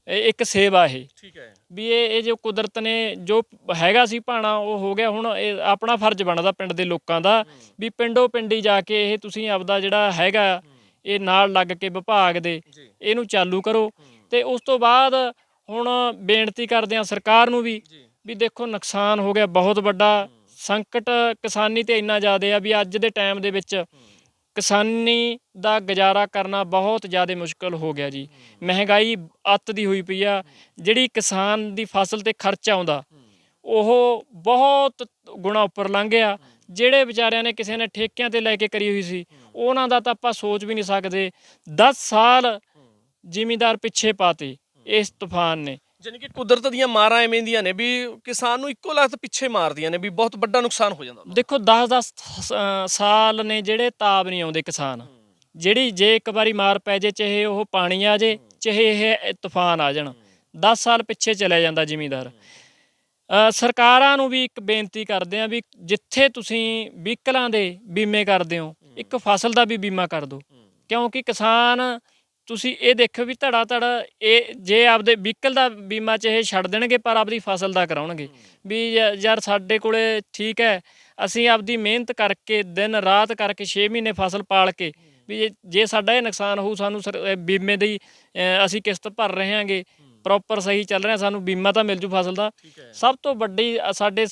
ਇਹ ਇੱਕ ਸੇਵਾ ਇਹ।
ਠੀਕ ਹੈ।
ਵੀ ਇਹ ਇਹ ਜੋ ਕੁਦਰਤ ਨੇ ਜੋ ਹੈਗਾ ਸੀ ਭਾਣਾ ਉਹ ਹੋ ਗਿਆ ਹੁਣ ਇਹ ਆਪਣਾ ਫਰਜ਼ ਬਣਦਾ ਪਿੰਡ ਦੇ ਲੋਕਾਂ ਦਾ ਵੀ ਪਿੰਡੋ ਪਿੰਡੀ ਜਾ ਕੇ ਇਹ ਤੁਸੀਂ ਆਪਦਾ ਜਿਹੜਾ ਹੈਗਾ ਇਹ ਨਾਲ ਲੱਗ ਕੇ ਵਿਭਾਗ ਦੇ ਇਹਨੂੰ ਚਾਲੂ ਕਰੋ। ਤੇ ਉਸ ਤੋਂ ਬਾਅਦ ਹੁਣ ਬੇਨਤੀ ਕਰਦੇ ਆ ਸਰਕਾਰ ਨੂੰ ਵੀ ਵੀ ਦੇਖੋ ਨੁਕਸਾਨ ਹੋ ਗਿਆ ਬਹੁਤ ਵੱਡਾ। ਸੰਕਟ ਕਿਸਾਨੀ ਤੇ ਇੰਨਾ ਜ਼ਿਆਦਾ ਆ ਵੀ ਅੱਜ ਦੇ ਟਾਈਮ ਦੇ ਵਿੱਚ ਕਿਸਾਨੀ ਦਾ ਗੁਜ਼ਾਰਾ ਕਰਨਾ ਬਹੁਤ ਜ਼ਿਆਦਾ ਮੁਸ਼ਕਲ ਹੋ ਗਿਆ ਜੀ। ਮਹਿੰਗਾਈ ਅੱਤ ਦੀ ਹੋਈ ਪਈ ਆ। ਜਿਹੜੀ ਕਿਸਾਨ ਦੀ ਫਸਲ ਤੇ ਖਰਚ ਆਉਂਦਾ, ਉਹ ਬਹੁਤ ਗੁਣਾ ਉੱਪਰ ਲੰਘ ਗਿਆ। ਜਿਹੜੇ ਵਿਚਾਰਿਆਂ ਨੇ ਕਿਸੇ ਨੇ ਠੇਕਿਆਂ ਤੇ ਲੈ ਕੇ ਕਰੀ ਹੋਈ ਸੀ, ਉਹਨਾਂ ਦਾ ਤਾਂ ਆਪਾਂ ਸੋਚ ਵੀ ਨਹੀਂ ਸਕਦੇ। 10 ਸਾਲ ਜ਼ਿਮੀਂਦਾਰ ਪਿੱਛੇ ਪਾਤੇ ਇਸ ਤੂਫਾਨ ਨੇ।
ਜਾਨੀ ਕਿ ਕੁਦਰਤ ਦੀਆਂ ਮਾਰਾਂ ਐਵੇਂ ਦੀਆਂ ਨੇ ਵੀ ਕਿਸਾਨ ਨੂੰ ਇੱਕੋ ਲੱਤ ਪਿੱਛੇ ਮਾਰਦੀਆਂ ਨੇ ਵੀ ਬਹੁਤ ਵੱਡਾ ਨੁਕਸਾਨ ਹੋ ਜਾਂਦਾ
ਦੇਖੋ 10-10 ਸਾਲ ਨੇ ਜਿਹੜੇ ਤਾਬ ਨਹੀਂ ਆਉਂਦੇ ਕਿਸਾਨ। ਜਿਹੜੀ ਜੇ ਇੱਕ ਵਾਰੀ ਮਾਰ ਪੈ ਜੇ ਚਾਹੇ ਉਹ ਪਾਣੀ ਆ ਜੇ ਚਾਹੇ ਇਹ ਤੂਫਾਨ ਆ ਜਾਣ 10 ਸਾਲ ਪਿੱਛੇ ਚਲੇ ਜਾਂਦਾ ਜ਼ਿਮੀਂਦਾਰ। ਸਰਕਾਰਾਂ ਨੂੰ ਵੀ ਇੱਕ ਬੇਨਤੀ ਕਰਦੇ ਆ ਵੀ ਜਿੱਥੇ ਤੁਸੀਂ ਵਹੀਕਲਾਂ ਦੇ ਬੀਮੇ ਕਰਦੇ ਹੋ ਇੱਕ ਫਸਲ ਦਾ ਵੀ ਬੀਮਾ ਕਰ ਦਿਓ। ਕਿਉਂਕਿ ਕਿਸਾਨ ਤੁਸੀਂ ਇਹ ਦੇਖੋ ਵੀ ਧੜਾ ਧੜ ਇਹ ਜੇ ਆਪਦੇ ਵਹੀਕਲ ਦਾ ਬੀਮਾ ਚ ਇਹ ਛੱਡ ਦੇਣਗੇ ਪਰ ਆਪਦੀ ਫਸਲ ਦਾ ਕਰਾਉਣਗੇ। ਵੀ ਯਾਰ ਸਾਡੇ ਕੋਲੇ ਠੀਕ ਹੈ ਅਸੀਂ ਆਪਦੀ ਮਿਹਨਤ ਕਰਕੇ ਦਿਨ ਰਾਤ ਕਰਕੇ 6 ਮਹੀਨੇ ਫਸਲ ਪਾਲ ਕੇ ਵੀ ਜੇ- ਸਾਡਾ ਇਹ ਨੁਕਸਾਨ ਹੋਊ ਸਾਨੂੰ ਬੀਮੇ ਦੀ ਅਸੀਂ ਕਿਸ਼ਤ ਭਰ ਰਹੇ ਹਾਂਗੇ ਪ੍ਰੋਪਰ ਸਹੀ ਚੱਲ ਰਿਹਾ ਸਾਨੂੰ ਬੀਮਾ ਤਾਂ ਮਿਲ ਜੂ ਫਸਲ ਦਾ। ਸਭ ਤੋਂ ਵੱਡੀ ਸਾਡੇ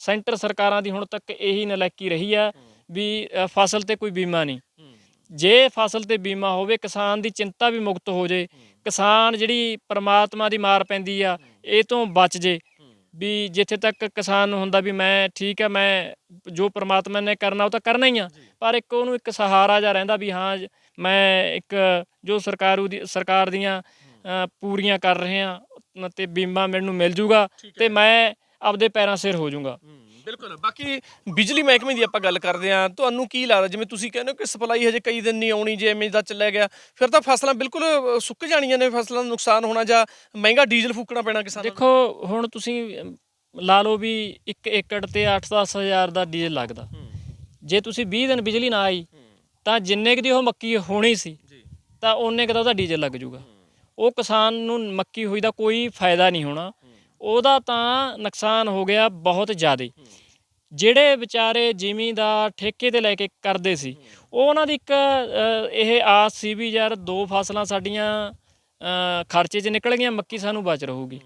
ਸੈਂਟਰ ਸਰਕਾਰਾਂ ਦੀ ਹੁਣ ਤੱਕ ਇਹੀ ਨਲਾਇਕੀ ਰਹੀ ਆ ਵੀ ਫਸਲ ਤੇ ਕੋਈ ਬੀਮਾ ਨਹੀਂ। ਜੇ ਫਸਲ ਤੇ ਬੀਮਾ ਹੋਵੇ ਕਿਸਾਨ ਦੀ ਚਿੰਤਾ ਵੀ ਮੁਕਤ ਹੋ ਜੇ। ਕਿਸਾਨ ਜਿਹੜੀ ਪ੍ਰਮਾਤਮਾ ਦੀ ਮਾਰ ਪੈਂਦੀ ਆ ਇਹ ਤੋਂ ਬਚ ਜੇ। ਵੀ ਜਿੱਥੇ ਤੱਕ ਕਿਸਾਨ ਨੂੰ ਹੁੰਦਾ ਵੀ ਮੈਂ ਠੀਕ ਹੈ ਮੈਂ ਜੋ ਪ੍ਰਮਾਤਮਾ ਨੇ ਕਰਨਾ ਉਹ ਤਾਂ ਕਰਨਾ ਹੀ ਆ। ਪਰ ਇੱਕ ਉਹਨੂੰ ਇੱਕ ਸਹਾਰਾ ਜਾ ਰਹਿੰਦਾ ਵੀ ਹਾਂ ਮੈਂ ਇੱਕ ਜੋ ਸਰਕਾਰੂ ਦੀ ਸਰਕਾਰ ਦੀਆਂ ਪੂਰੀਆਂ ਕਰ ਰਹੇ ਆ ਤੇ ਬੀਮਾ ਮੈਨੂੰ ਮਿਲ ਜੂਗਾ ਤੇ ਮੈਂ ਆਪਦੇ ਪੈਰਾਂ ਸਿਰ ਹੋ ਜਾਊਗਾ
ਬਿਲਕੁਲ। ਬਾਕੀ ਬਿਜਲੀ ਮਹਿਕਮੇ ਦੀ ਆਪਾਂ ਗੱਲ ਕਰਦੇ ਆ ਤੁਹਾਨੂੰ ਕੀ ਲੱਗਦਾ? ਜਿਵੇਂ ਤੁਸੀਂ ਕਹਿੰਦੇ ਹੋ ਕਿ ਸਪਲਾਈ ਹਜੇ ਕਈ ਦਿਨ ਨਹੀਂ ਆਉਣੀ ਜੇ ਐਵੇਂ ਦਾ ਚੱਲਿਆ ਗਿਆ ਫਿਰ ਤਾਂ ਫਸਲਾਂ ਬਿਲਕੁਲ ਸੁੱਕ ਜਾਣੀਆਂ ਨੇ ਫਸਲਾਂ ਦਾ ਨੁਕਸਾਨ ਹੋਣਾ ਜਾਂ ਮਹਿੰਗਾ ਡੀਜ਼ਲ ਫੂਕਣਾ ਪੈਣਾ ਕਿਸਾਨਾਂ ਨੂੰ?
ਦੇਖੋ ਹੁਣ ਤੁਸੀਂ ਲਾ ਲਓ ਵੀ 1 ਏਕੜ ਤੇ 8-10 ਹਜ਼ਾਰ ਦਾ ਡੀਜ਼ਲ ਲੱਗਦਾ। ਜੇ ਤੁਸੀਂ 20 ਦਿਨ ਬਿਜਲੀ ਨਾ ਆਈ ਤਾਂ ਜਿੰਨੇ ਕੁ ਦੀ ਉਹ ਮੱਕੀ ਹੋਣੀ ਸੀ ਤਾਂ ਉਹਨੇ ਕੁ ਦਾ ਉਹਦਾ ਡੀਜ਼ਲ ਲੱਗ ਜਾਊਗਾ। ਉਹ ਕਿਸਾਨ ਨੂੰ ਮੱਕੀ ਹੋਈ ਦਾ ਕੋਈ ਫਾਇਦਾ ਨਹੀਂ ਹੋਣਾ। ਉਹਦਾ ਤਾਂ ਨੁਕਸਾਨ ਹੋ ਗਿਆ ਬਹੁਤ ਜ਼ਿਆਦਾ। ਜਿਹੜੇ ਵਿਚਾਰੇ ਜ਼ਿਮੀਂਦਾਰ ਠੇਕੇ ਤੇ ਲੈ ਕੇ ਕਰਦੇ ਸੀ ਉਹ ਉਹਨਾਂ ਦੀ ਇੱਕ ਅ, ਇਹ ਆਸ ਸੀ ਵੀ ਯਾਰ ਦੋ ਫਸਲਾਂ ਸਾਡੀਆਂ ਅ, ਖਰਚੇ 'ਚ ਨਿਕਲ ਗਈਆਂ ਮੱਕੀ ਸਾਨੂੰ ਬਚ ਰਹੂਗੀ।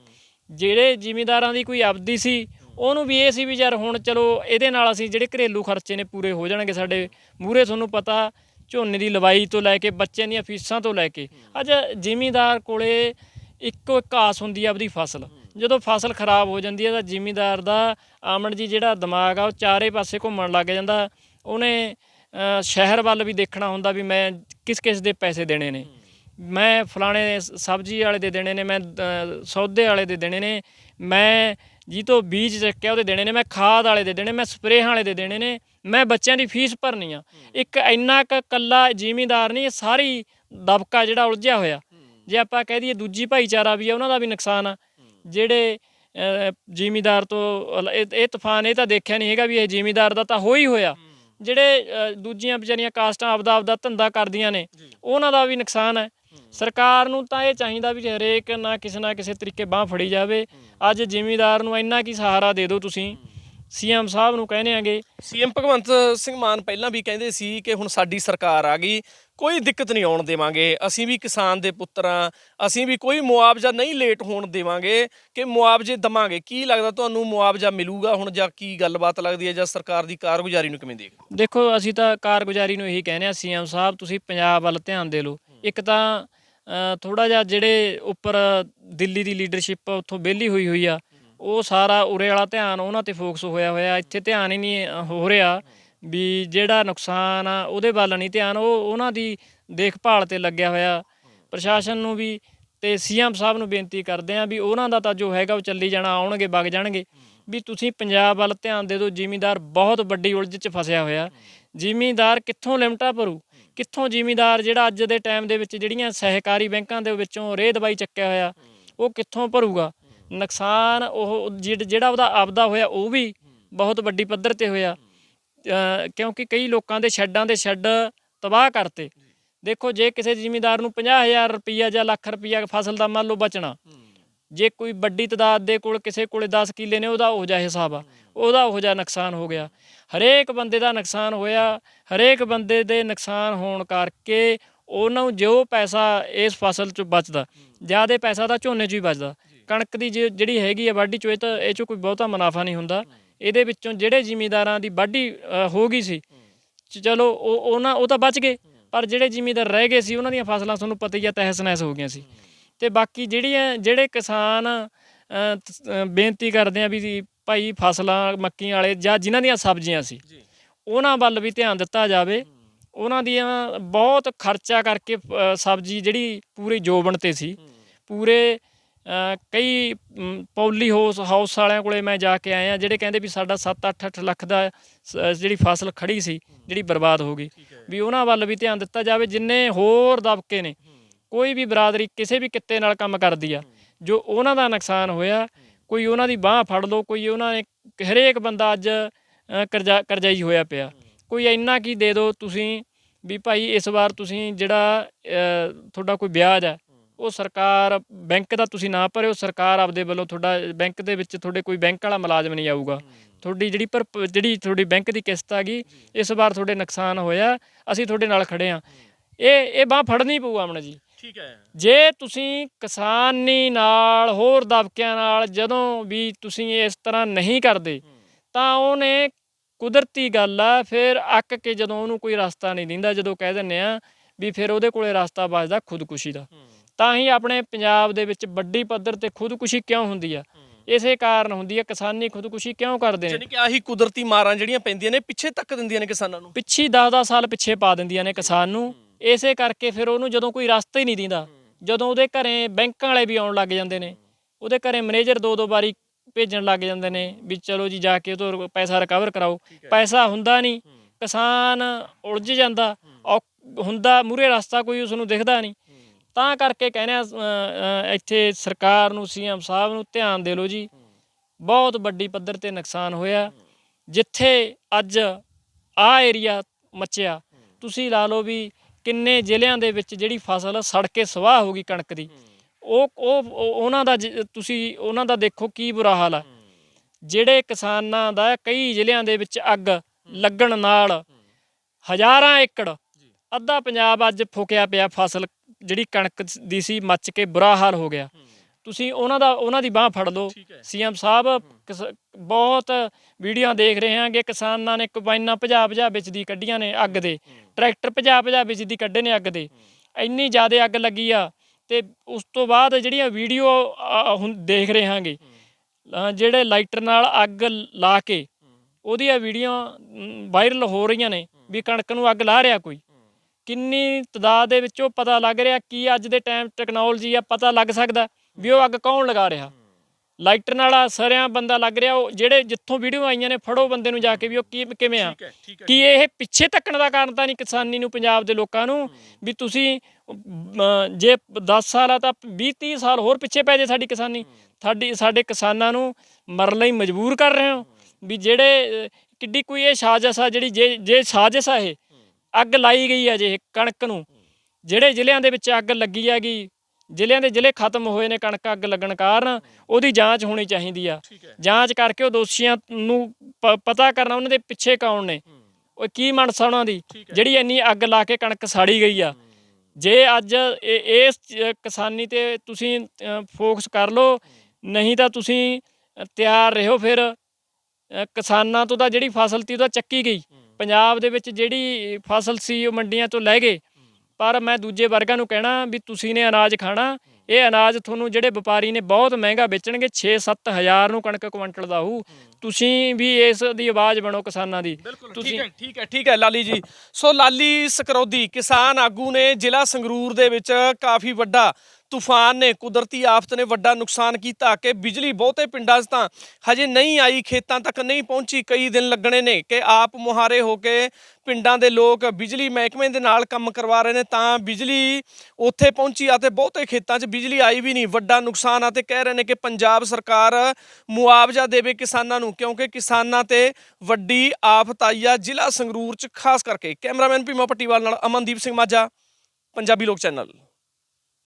ਜਿਹੜੇ ਜ਼ਿਮੀਂਦਾਰਾਂ ਦੀ ਕੋਈ ਆਪਦੀ ਸੀ ਉਹਨੂੰ ਵੀ ਇਹ ਸੀ ਵੀ ਯਾਰ ਹੁਣ ਚਲੋ ਇਹਦੇ ਨਾਲ ਅਸੀਂ ਜਿਹੜੇ ਘਰੇਲੂ ਖਰਚੇ ਨੇ ਪੂਰੇ ਹੋ ਜਾਣਗੇ ਸਾਡੇ। ਮੂਹਰੇ ਤੁਹਾਨੂੰ ਪਤਾ ਝੋਨੇ ਦੀ ਲਵਾਈ ਤੋਂ ਲੈ ਕੇ ਬੱਚਿਆਂ ਦੀਆਂ ਫੀਸਾਂ ਤੋਂ ਲੈ ਕੇ ਅੱਜ ਜ਼ਿਮੀਂਦਾਰ ਕੋਲੇ ਇੱਕੋ ਇੱਕ ਆਸ ਹੁੰਦੀ ਆ ਆਪਦੀ ਫਸਲ। ਜਦੋਂ ਫਸਲ ਖਰਾਬ ਹੋ ਜਾਂਦੀ ਹੈ ਤਾਂ ਜ਼ਿਮੀਂਦਾਰ ਦਾ ਆਮਣ ਜੀ ਜਿਹੜਾ ਦਿਮਾਗ ਆ, ਉਹ ਚਾਰੇ ਪਾਸੇ ਘੁੰਮਣ ਲੱਗ ਜਾਂਦਾ। ਉਹਨੇ ਸ਼ਹਿਰ ਵੱਲ ਵੀ ਦੇਖਣਾ ਹੁੰਦਾ ਵੀ ਮੈਂ ਕਿਸ ਕਿਸ ਦੇ ਪੈਸੇ ਦੇਣੇ ਨੇ। ਮੈਂ ਫਲਾਣੇ ਸਬਜ਼ੀ ਵਾਲੇ ਦੇ ਦੇਣੇ ਨੇ, ਮੈਂ ਸੌਦੇ ਵਾਲੇ ਦੇ ਦੇਣੇ ਨੇ। ਮੈਂ ਜੀ ਤੋਂ ਬੀਜ ਚੱਕਿਆ ਉਹਦੇ ਦੇਣੇ ਨੇ, ਮੈਂ ਖਾਦ ਵਾਲੇ ਦੇ ਦੇਣੇ, ਮੈਂ ਸਪਰੇਹਾਂ ਵਾਲੇ ਦੇ ਦੇਣੇ ਨੇ, ਮੈਂ ਬੱਚਿਆਂ ਦੀ ਫੀਸ ਭਰਨੀ ਆ। ਇੱਕ ਇੰਨਾ ਕ ਕੱਲਾ ਜ਼ਿਮੀਂਦਾਰ ਨਹੀਂ, ਇਹ ਸਾਰੀ ਦਬਕਾ ਜਿਹੜਾ ਉਲਝਿਆ ਹੋਇਆ। ਜੇ ਆਪਾਂ ਕਹਿ ਦਈਏ ਦੂਜੀ ਭਾਈਚਾਰਾ ਵੀ ਆ, ਉਹਨਾਂ ਦਾ ਵੀ ਨੁਕਸਾਨ ਆ। ਜਿਹੜੇ ਜ਼ਿਮੀਂਦਾਰ ਤੋਂ ਇਹ ਤੂਫਾਨ ਇਹ ਤਾਂ ਦੇਖਿਆ ਨਹੀਂ ਹੈਗਾ ਵੀ ਇਹ ਜ਼ਿਮੀਂਦਾਰ ਦਾ ਤਾਂ ਹੋ ਹੀ। ਹੋਇਆ ਜਿਹੜੇ ਦੂਜੀਆਂ ਵਿਚਾਰੀਆਂ ਕਾਸਟਾਂ ਆਪਦਾ ਆਪਦਾ ਧੰਦਾ ਕਰਦੀਆਂ ਨੇ ਉਹਨਾਂ ਦਾ ਵੀ ਨੁਕਸਾਨ ਹੈ। ਸਰਕਾਰ ਨੂੰ ਤਾਂ ਇਹ ਚਾਹੀਦਾ ਵੀ ਹਰੇਕ ਨਾ ਕਿਸੇ ਨਾ ਕਿਸੇ ਤਰੀਕੇ ਬਾਹ ਫੜੀ ਜਾਵੇ। ਅੱਜ ਜ਼ਿਮੀਂਦਾਰ ਨੂੰ ਇੰਨਾ ਕੀ ਸਹਾਰਾ ਦੇ ਦਿਓ ਤੁਸੀਂ। ਸੀਐਮ ਸਾਹਿਬ ਨੂੰ ਕਹਿੰਦੇ ਆਂਗੇ।
ਸੀਐਮ ਭਗਵੰਤ ਸਿੰਘ ਮਾਨ ਪਹਿਲਾਂ ਵੀ ਕਹਿੰਦੇ ਸੀ ਕਿ ਹੁਣ ਸਾਡੀ ਸਰਕਾਰ ਆ ਗਈ। ਕੋਈ ਦਿੱਕਤ ਨਹੀਂ ਆਉਣ ਦੇਵਾਂਗੇ। ਅਸੀਂ ਵੀ ਕਿਸਾਨ ਦੇ ਪੁੱਤਰਾਂ ਅਸੀਂ ਵੀ ਕੋਈ ਮੁਆਵਜ਼ਾ ਨਹੀਂ ਲੇਟ ਹੋਣ ਦੇਵਾਂਗੇ ਕਿ ਮੁਆਵਜ਼ੇ ਦਵਾਂਗੇ। ਕੀ ਲੱਗਦਾ ਤੁਹਾਨੂੰ ਮੁਆਵਜ਼ਾ ਮਿਲੂਗਾ ਹੁਣ ਜਾਂ ਕੀ ਗੱਲਬਾਤ ਲੱਗਦੀ ਹੈ ਜਾਂ ਸਰਕਾਰ ਦੀ ਕਾਰਗੁਜ਼ਾਰੀ ਨੂੰ ਕਿਵੇਂ ਦੇਖਦੇ?
ਦੇਖੋ ਅਸੀਂ ਤਾਂ ਕਾਰਗੁਜ਼ਾਰੀ ਨੂੰ ਇਹੀ ਕਹਿੰਦੇ ਆ ਸੀਐਮ ਸਾਹਿਬ ਤੁਸੀਂ ਪੰਜਾਬ ਵੱਲ ਧਿਆਨ ਦੇ ਲਓ। ਇੱਕ ਤਾਂ ਥੋੜਾ ਜਿਹਾ ਜਿਹੜੇ ਉੱਪਰ ਦਿੱਲੀ ਦੀ ਲੀਡਰਸ਼ਿਪ ਉੱਥੋਂ ਵਿਹਲੀ ਹੋਈ ਹੋਈ ਆ ਉਹ ਸਾਰਾ ਉਰੇ ਵਾਲਾ ਧਿਆਨ ਉਹਨਾਂ ਤੇ ਫੋਕਸ ਹੋਇਆ ਹੋਇਆ। ਇੱਥੇ ਧਿਆਨ ਹੀ ਨਹੀਂ ਹੋ ਰਿਹਾ। ਵੀ ਜਿਹੜਾ ਨੁਕਸਾਨ ਆ, ਉਹਦੇ ਵੱਲ ਨਹੀਂ ਧਿਆਨ, ਉਹ ਉਹਨਾਂ ਦੀ ਦੇਖਭਾਲ ਤੇ ਲੱਗਿਆ ਹੋਇਆ। ਪ੍ਰਸ਼ਾਸਨ ਨੂੰ ਵੀ ਤੇ ਸੀਐਮ ਸਾਹਿਬ ਨੂੰ ਬੇਨਤੀ ਕਰਦੇ ਆ ਵੀ ਉਹਨਾਂ ਦਾ ਤਾਂ ਜੋ ਹੈਗਾ ਉਹ ਚੱਲੀ ਜਾਣਾ, ਆਉਣਗੇ, ਵਗ ਜਾਣਗੇ। ਵੀ ਤੁਸੀਂ ਪੰਜਾਬ ਵੱਲ ਧਿਆਨ ਦੇ ਦਿਓ, ਜ਼ਿਮੀਂਦਾਰ ਬਹੁਤ ਵੱਡੀ ਉਲਝ 'ਚ ਫਸਿਆ ਹੋਇਆ। ਜ਼ਿਮੀਂਦਾਰ ਕਿੱਥੋਂ ਲਿਮਟਾ ਭਰੂ? ਕਿੱਥੋਂ ਜ਼ਿਮੀਂਦਾਰ ਜਿਹੜਾ ਅੱਜ ਦੇ ਟਾਈਮ ਦੇ ਵਿੱਚ ਜਿਹੜੀਆਂ ਸਹਿਕਾਰੀ ਬੈਂਕਾਂ ਦੇ ਵਿੱਚੋਂ ਰੇਹ ਦਵਾਈ ਚੱਕਿਆ ਹੋਇਆ, ਉਹ ਕਿੱਥੋਂ ਭਰੂਗਾ? ਨੁਕਸਾਨ ਉਹ ਜਿਹ- ਜਿਹੜਾ ਉਹਦਾ ਆਪਦਾ ਹੋਇਆ, ਉਹ ਵੀ ਬਹੁਤ ਵੱਡੀ ਪੱਧਰ ਤੇ ਹੋਇਆ। ਕਿਉਂਕਿ ਕਈ ਲੋਕਾਂ ਦੇ ਸ਼ੈੱਡਾਂ ਦੇ ਸ਼ੈੱਡ ਤਬਾਹ ਕਰਤੇ। ਦੇਖੋ, ਜੇ ਕਿਸੇ ਜ਼ਿਮੀਂਦਾਰ ਨੂੰ 50000 ਰੁਪਈਆ ਜਾਂ ਲੱਖ ਰੁਪਈਆ ਫਸਲ ਦਾ ਮੰਨ ਲਓ ਬਚਣਾ, ਜੇ ਕੋਈ ਵੱਡੀ ਤਦਾਦ ਦੇ ਕੋਲ ਕਿਸੇ ਕੋਲੇ 10 ਕਿੱਲੇ ਨੇ, ਉਹਦਾ ਉਹ ਜਿਹਾ ਹਿਸਾਬ ਆ। ਉਹਦਾ ਉਹ ਜਿਹਾ ਨੁਕਸਾਨ ਹੋ ਗਿਆ। ਹਰੇਕ ਬੰਦੇ ਦਾ ਨੁਕਸਾਨ ਹੋਇਆ, ਹਰੇਕ ਬੰਦੇ ਦੇ ਨੁਕਸਾਨ ਹੋਣ ਕਰਕੇ ਉਹਨਾਂ ਨੂੰ ਜੋ ਪੈਸਾ ਇਸ ਫਸਲ ਚ ਬਚਦਾ, ਜ਼ਿਆਦਾ ਪੈਸਾ ਤਾਂ ਝੋਨੇ 'ਚ ਹੀ ਬਚਦਾ। ਕਣਕ ਦੀ ਜੇ- ਜਿਹੜੀ ਹੈਗੀ ਆ ਵਾਢੀ 'ਚ, ਇਹ ਤਾਂ, ਇਹ 'ਚ ਕੋਈ ਬਹੁਤਾ ਮੁਨਾਫਾ ਨਹੀਂ ਹੁੰਦਾ। ਇਹਦੇ ਵਿੱਚੋਂ ਜਿਹੜੇ ਜ਼ਿਮੀਂਦਾਰਾਂ ਦੀ ਵਾਢੀ ਅ, ਹੋ ਗਈ ਸੀ ਚ- ਚਲੋ ਉਹ ਉਹਨਾਂ ਉਹ ਤਾਂ ਬਚ ਗਏ ਪਰ ਜਿਹੜੇ ਜ਼ਿਮੀਂਦਾਰ ਰਹਿ ਗਏ ਸੀ ਉਹਨਾਂ ਦੀਆਂ ਫਸਲਾਂ ਤੁਹਾਨੂੰ ਪਤਾ ਹੀ ਆ ਤਹਿਸ ਨਹਿਸ ਹੋ ਗਈਆਂ ਸੀ। ਤੇ ਬਾਕੀ ਜਿਹੜੀਆਂ ਜਿਹੜੇ ਕਿਸਾਨ ਅ, ਤ- ਅ, ਬੇਨਤੀ ਕਰਦੇ ਆ ਵੀ ਜੀ ਭਾਈ ਫਸਲਾਂ ਮੱਕੀਆਂ ਵਾਲੇ ਜਾਂ ਜਿਨ੍ਹਾਂ ਦੀਆਂ ਸਬਜ਼ੀਆਂ ਸੀ ਉਹਨਾਂ ਵੱਲ ਵੀ ਧਿਆਨ ਦਿੱਤਾ ਜਾਵੇ। ਉਹਨਾਂ ਦੀਆਂ ਬਹੁਤ ਖਰਚਾ ਕਰਕੇ ਅ, ਸਬਜ਼ੀ ਜਿਹੜੀ ਪੂਰੀ ਜੋਬਣ ਤੇ ਸੀ ਪੂਰੇ ਕਈ ਪੌਲੀ ਹਾਊਸ ਹਾਊਸ ਵਾਲਿਆਂ ਕੋਲੇ ਮੈਂ ਜਾ ਕੇ ਆਇਆ ਜਿਹੜੇ ਕਹਿੰਦੇ ਵੀ ਸਾਡਾ 7-8 ਲੱਖ ਦਾ ਜਿਹੜੀ ਫਸਲ ਖੜੀ ਸੀ ਜਿਹੜੀ ਬਰਬਾਦ ਹੋ ਗਈ ਵੀ ਉਹਨਾਂ ਵੱਲ ਵੀ ਧਿਆਨ ਦਿੱਤਾ ਜਾਵੇ ਜਿੰਨੇ ਹੋਰ ਦਬਕੇ ਨੇ ਕੋਈ ਵੀ ਬਰਾਦਰੀ ਕਿਸੇ ਵੀ ਕਿੱਤੇ ਨਾਲ ਕੰਮ ਕਰਦੀ ਆ ਜੋ ਉਹਨਾਂ ਦਾ ਨੁਕਸਾਨ ਹੋਇਆ ਕੋਈ ਉਹਨਾਂ ਦੀ ਬਾਹ ਫੜ ਲਓ ਕੋਈ ਉਹਨਾਂ ਨੇ ਹਰੇਕ ਬੰਦਾ ਅੱਜ ਕਰਜ਼ਾ ਕਰਜ਼ਾਈ ਹੋਇਆ ਪਿਆ। ਕੋਈ ਇੰਨਾ ਕੀ ਦੇ ਦਿਓ ਤੁਸੀਂ ਵੀ ਭਾਈ ਇਸ ਵਾਰ ਤੁਸੀਂ ਜਿਹੜਾ ਤੁਹਾਡਾ ਕੋਈ ਵਿਆਜ ਹੈ ਉਹ ਸਰਕਾਰ ਬੈਂਕ ਦਾ ਤੁਸੀਂ ਨਾ ਭਰਿਓ ਸਰਕਾਰ ਆਪਦੇ ਵੱਲੋਂ ਤੁਹਾਡਾ ਬੈਂਕ ਦੇ ਵਿੱਚ ਤੁਹਾਡੇ ਕੋਈ ਬੈਂਕ ਵਾਲਾ ਮੁਲਾਜ਼ਮ ਨਹੀਂ ਆਊਗਾ। ਤੁਹਾਡੀ ਜਿਹੜੀ ਪਰ ਜਿਹੜੀ ਤੁਹਾਡੀ ਬੈਂਕ ਦੀ ਕਿਸ਼ਤ ਆ ਗਈ ਇਸ ਵਾਰ ਤੁਹਾਡੇ ਨੁਕਸਾਨ ਹੋਇਆ ਅਸੀਂ ਤੁਹਾਡੇ ਨਾਲ ਖੜੇ ਆ ਇਹ ਇਹ ਬਾਹ ਫੜਨੀ ਪਊ ਆਮਣ ਜੀ।
ਠੀਕ ਹੈ।
ਜੇ ਤੁਸੀਂ ਕਿਸਾਨੀ ਨਾਲ ਹੋਰ ਦਬਕਿਆਂ ਨਾਲ ਜਦੋਂ ਵੀ ਤੁਸੀਂ ਇਸ ਤਰ੍ਹਾਂ ਨਹੀਂ ਕਰਦੇ ਤਾਂ ਉਹਨੇ ਕੁਦਰਤੀ ਗੱਲ ਆ ਫਿਰ ਅੱਕ ਕੇ ਜਦੋਂ ਉਹਨੂੰ ਕੋਈ ਰਸਤਾ ਨਹੀਂ ਦਿੰਦਾ ਜਦੋਂ ਕਹਿ ਦਿੰਨੇ ਆ ਵੀ ਫਿਰ ਉਹਦੇ ਕੋਲੇ ਰਸਤਾ ਬਚਦਾ ਖੁਦਕੁਸ਼ੀ ਦਾ। ਤਾਂ ਹੀ ਆਪਣੇ ਪੰਜਾਬ ਦੇ ਵਿੱਚ ਵੱਡੀ ਪੱਧਰ ਤੇ ਖੁਦਕੁਸ਼ੀ ਕਿਉਂ ਹੁੰਦੀ ਆ? ਇਸੇ ਕਾਰਨ ਹੁੰਦੀ ਆ ਕਿਸਾਨੀ ਖੁਦਕੁਸ਼ੀ ਕਿਉਂ ਕਰਦੇ ਨੇ?
ਯਾਨੀ ਕਿ ਆਹੀ ਕੁਦਰਤੀ ਮਾਰਾਂ ਜਿਹੜੀਆਂ ਪੈਂਦੀਆਂ ਨੇ ਪਿੱਛੇ ਤੱਕ ਦਿੰਦੀਆਂ ਨੇ ਕਿਸਾਨਾਂ ਨੂੰ।
ਪਿੱਛੇ 10-10 ਸਾਲ ਪਿੱਛੇ ਪਾ ਦਿੰਦੀਆਂ ਨੇ ਕਿਸਾਨ ਨੂੰ। ਇਸੇ ਕਰਕੇ ਫਿਰ ਉਹਨੂੰ ਜਦੋਂ ਕੋਈ ਰਸਤਾ ਹੀ ਨਹੀਂ ਦਿੰਦਾ ਜਦੋਂ ਉਹਦੇ ਘਰੇ ਬੈਂਕਾਂ ਵਾਲੇ ਵੀ ਆਉਣ ਲੱਗ ਜਾਂਦੇ ਨੇ ਉਹਦੇ ਘਰੇ ਮੈਨੇਜਰ ਦੋ ਦੋ ਵਾਰੀ ਭੇਜਣ ਲੱਗ ਜਾਂਦੇ ਨੇ ਵੀ ਚਲੋ ਜੀ ਜਾ ਕੇ ਉਹ ਤੋਂ ਪੈਸਾ ਰਿਕਵਰ ਕਰਾਓ। ਪੈਸਾ ਹੁੰਦਾ ਨਹੀਂ ਕਿਸਾਨ ਉਲਝ ਜਾਂਦਾ ਹੁੰਦਾ ਮੂਰੇ ਰਸਤਾ ਕੋਈ ਉਸ ਨੂੰ ਦਿਖਦਾ ਨਹੀਂ। ਤਾਂ ਕਰਕੇ ਕਹਿੰਦੇ ਆ ਇੱਥੇ ਸਰਕਾਰ ਨੂੰ, ਸੀਐਮ ਸਾਹਿਬ ਨੂੰ ਧਿਆਨ ਦੇ ਲਓ ਜੀ। ਬਹੁਤ ਵੱਡੀ ਪੱਧਰ ਤੇ ਨੁਕਸਾਨ ਹੋਇਆ। ਜਿੱਥੇ ਅੱਜ ਆ ਏਰੀਆ ਮੱਚਿਆ, ਤੁਸੀਂ ਲਾ ਲਓ ਵੀ ਕਿੰਨੇ ਜ਼ਿਲ੍ਹਿਆਂ ਦੇ ਵਿੱਚ ਜਿਹੜੀ ਫਸਲ ਸੜ ਕੇ ਸਵਾਹ ਹੋ ਗਈ ਕਣਕ ਦੀ। ਉਹ ਉਹ, ਉਹਨਾਂ ਦਾ ਜ- ਤੁਸੀਂ ਉਹਨਾਂ ਦਾ ਦੇਖੋ ਕੀ ਬੁਰਾ ਹਾਲ ਆ। ਜਿਹੜੇ ਕਿਸਾਨਾਂ ਦਾ ਕਈ ਜ਼ਿਲ੍ਹਿਆਂ ਦੇ ਵਿੱਚ ਅੱਗ ਲੱਗਣ ਨਾਲ ਹਜ਼ਾਰਾਂ ਏਕੜ ਅੱਧਾ ਪੰਜਾਬ ਅੱਜ ਫੁਕਿਆ ਪਿਆ ਫਸਲ ਜਿਹੜੀ ਕਣਕ ਦੀ ਸੀ ਮੱਚ ਕੇ ਬੁਰਾ ਹਾਲ ਹੋ ਗਿਆ। ਤੁਸੀਂ ਉਹਨਾਂ ਦਾ ਉਹਨਾਂ ਦੀ ਬਾਹ ਫੜ ਲਓ। ਸੀਐਮ ਸਾਹਿਬ ਬਹੁਤ ਵੀਡੀਓ ਦੇਖ ਰਹੇ ਹਾਂਗੇ ਕਿਸਾਨਾਂ ਨੇ ਕੰਬਾਈਨਾਂ ਭਜਾ ਭਜਾ ਵਿੱਚ ਦੀ ਕੱਢੀਆਂ ਨੇ ਅੱਗ ਦੇ। ਟਰੈਕਟਰ ਭਜਾ ਭਜਾ ਵਿੱਚ ਦੀ ਕੱਢੇ ਨੇ ਅੱਗ ਦੇ। ਇੰਨੀ ਜ਼ਿਆਦਾ ਅੱਗ ਲੱਗੀ ਆ ਤੇ ਉਸ ਤੋਂ ਬਾਅਦ ਜਿਹੜੀਆਂ ਵੀਡੀਓ ਹੁਣ ਦੇਖ ਰਹੇ ਹਾਂਗੇ ਜਿਹੜੇ ਲਾਈਟਰ ਨਾਲ ਅੱਗ ਲਾ ਕੇ ਉਹਦੀਆਂ ਵੀਡੀਓ ਵਾਇਰਲ ਹੋ ਰਹੀਆਂ ਨੇ ਵੀ ਕਣਕ ਨੂੰ ਅੱਗ ਲਾ ਰਿਹਾ ਕੋਈ। ਕਿੰਨੀ ਤਦਾਦ ਦੇ ਵਿੱਚੋਂ ਪਤਾ ਲੱਗ ਰਿਹਾ ਕੀ ਅੱਜ ਦੇ ਟਾਈਮ ਟੈਕਨੋਲੋਜੀ ਆ ਪਤਾ ਲੱਗ ਸਕਦਾ ਵੀ ਉਹ ਅੱਗ ਕੌਣ ਲਗਾ ਰਿਹਾ। ਲਾਈਟਰ ਨਾਲ ਸਰਿਆਂ ਬੰਦਾ ਲੱਗ ਰਿਹਾ ਉਹ ਜਿਹੜੇ ਜਿੱਥੋਂ ਵੀਡੀਓ ਆਈਆਂ ਨੇ ਫੜੋ ਬੰਦੇ ਨੂੰ ਜਾ ਕੇ ਵੀ ਉਹ ਕੀ ਕਿਵੇਂ ਆ। ਕੀ ਇਹ ਪਿੱਛੇ ਤੱਕਣ ਦਾ ਕਾਰਨ ਤਾਂ ਨਹੀਂ ਕਿਸਾਨੀ ਨੂੰ ਪੰਜਾਬ ਦੇ ਲੋਕਾਂ ਨੂੰ ਵੀ ਤੁਸੀਂ ਜੇ 10 ਸਾਲ ਆ ਤਾਂ 20 30 ਸਾਲ ਹੋਰ ਪਿੱਛੇ ਪੈ ਜੇ ਸਾਡੀ ਕਿਸਾਨੀ। ਸਾਡੀ ਸਾਡੇ ਕਿਸਾਨਾਂ ਨੂੰ ਮਰਨ ਲਈ ਮਜਬੂਰ ਕਰ ਰਹੇ ਹੋ। ਵੀ ਜਿਹੜੇ ਕਿੱਡੀ ਕੋਈ ਇਹ ਸਾਜ਼ਿਸ਼ ਆ ਜਿਹੜੀ ਜੇ ਜੇ ਸਾਜ਼ਿਸ਼ ਆ ਇਹ ਅੱਗ ਲਾਈ ਗਈ ਆ ਜੇ ਕਣਕ ਨੂੰ। ਜਿਹੜੇ ਜ਼ਿਲ੍ਹਿਆਂ ਦੇ ਵਿੱਚ ਅੱਗ ਲੱਗੀ ਹੈਗੀ ਜ਼ਿਲ੍ਹਿਆਂ ਦੇ ਜ਼ਿਲ੍ਹੇ ਖਤਮ ਹੋਏ ਨੇ ਕਣਕ ਅੱਗ ਲੱਗਣ ਕਾਰਨ ਉਹਦੀ ਜਾਂਚ ਹੋਣੀ ਚਾਹੀਦੀ ਆ।
ਹੈ।
ਜਾਂਚ ਕਰਕੇ ਉਹ ਦੋਸ਼ੀਆਂ ਨੂੰ ਪਤਾ ਕਰਨਾ ਉਹਨਾਂ ਦੇ ਪਿੱਛੇ ਕੌਣ ਨੇ। ਉਹ ਕੀ ਮਨਸਾ ਉਹਨਾਂ ਦੀ
ਹੈ।
ਜਿਹੜੀ ਇੰਨੀ ਅੱਗ ਲਾ ਕੇ ਕਣਕ ਸਾੜੀ ਗਈ ਆ। ਜੇ ਅੱਜ ਇਸ ਕਿਸਾਨੀ ਤੇ ਤੁਸੀਂ ਫੋਕਸ ਕਰ ਲਓ ਨਹੀਂ ਤਾਂ ਤੁਸੀਂ ਤਿਆਰ ਰਹੋ ਫਿਰ। ਕਿਸਾਨਾਂ ਤੋਂ ਤਾਂ ਜਿਹੜੀ ਫਸਲ ਤੀ ਉਹ ਤਾਂ ਚੱਕੀ ਗਈ। ਪੰਜਾਬ ਦੇ ਵਿੱਚ ਜਿਹੜੀ ਫਸਲ ਸੀ ਉਹ ਮੰਡੀਆਂ ਤੋਂ ਲੈ ਗਏ। ਪਰ ਮੈਂ ਦੂਜੇ ਵਰਗਾਂ ਨੂੰ ਕਹਿਣਾ ਵੀ ਤੁਸੀਂ ਨੇ ਅਨਾਜ ਖਾਣਾ ਇਹ ਅਨਾਜ ਤੁਹਾਨੂੰ ਜਿਹੜੇ ਵਪਾਰੀ ਨੇ ਬਹੁਤ ਮਹਿੰਗਾ ਵੇਚਣਗੇ 6-7 ਹਜ਼ਾਰ ਨੂੰ ਕਣਕ ਕੁਇੰਟਲ ਦਾ ਹੋਊ। ਤੁਸੀਂ ਵੀ ਇਸ ਦੀ ਆਵਾਜ਼ ਬਣੋ ਕਿਸਾਨਾਂ ਦੀ।
ਬਿਲਕੁਲ ਠੀਕ
ਤੁਸੀਂ
ਹੈ ਠੀਕ ਹੈ ਠੀਕ ਹੈ ਲਾਲੀ ਜੀ। ਸੋ ਲਾਲੀ ਸਕਰੋਦੀ ਕਿਸਾਨ ਆਗੂ ਨੇ ਜ਼ਿਲ੍ਹਾ ਸੰਗਰੂਰ ਦੇ ਵਿੱਚ ਕਾਫੀ ਵੱਡਾ ਤੂਫਾਨ ਨੇ, ਕੁਦਰਤੀ ਆਫਤ ਨੇ ਵੱਡਾ ਨੁਕਸਾਨ ਕੀਤਾ ਕਿ ਬਿਜਲੀ ਬਹੁਤੇ ਪਿੰਡਾਂ 'ਚ ਤਾਂ ਹਜੇ ਨਹੀਂ ਆਈ, ਖੇਤਾਂ ਤੱਕ ਨਹੀਂ ਪਹੁੰਚੀ, ਕਈ ਦਿਨ ਲੱਗਣੇ ਨੇ ਕਿ ਆਪ ਮੁਹਾਰੇ ਹੋ ਕੇ ਪਿੰਡਾਂ ਦੇ ਲੋਕ ਬਿਜਲੀ ਮਹਿਕਮੇ ਦੇ ਨਾਲ ਕੰਮ ਕਰਵਾ ਰਹੇ ਨੇ ਤਾਂ ਬਿਜਲੀ ਉੱਥੇ ਪਹੁੰਚੀ ਆ ਤੇ ਬਹੁਤੇ ਖੇਤਾਂ 'ਚ ਬਿਜਲੀ ਆਈ ਵੀ ਨਹੀਂ। ਵੱਡਾ ਨੁਕਸਾਨ ਆ ਤੇ ਕਹਿ ਰਹੇ ਨੇ ਕਿ ਪੰਜਾਬ ਸਰਕਾਰ ਮੁਆਵਜ਼ਾ ਦੇਵੇ ਕਿਸਾਨਾਂ ਨੂੰ, ਕਿਉਂਕਿ ਕਿਸਾਨਾਂ ਤੇ ਵੱਡੀ ਆਫਤ ਆਈ ਆ ਜ਼ਿਲ੍ਹਾ ਸੰਗਰੂਰ 'ਚ, ਖਾਸ ਕਰਕੇ ਕੈਮਰਾਮੈਨ ਭੀਮਾ ਪੱਟੀਵਾਲ ਨਾਲ ਅਮਨਦੀਪ ਸਿੰਘ ਮਾਝਾ, ਪੰਜਾਬੀ ਲੋਕ ਚੈਨਲ।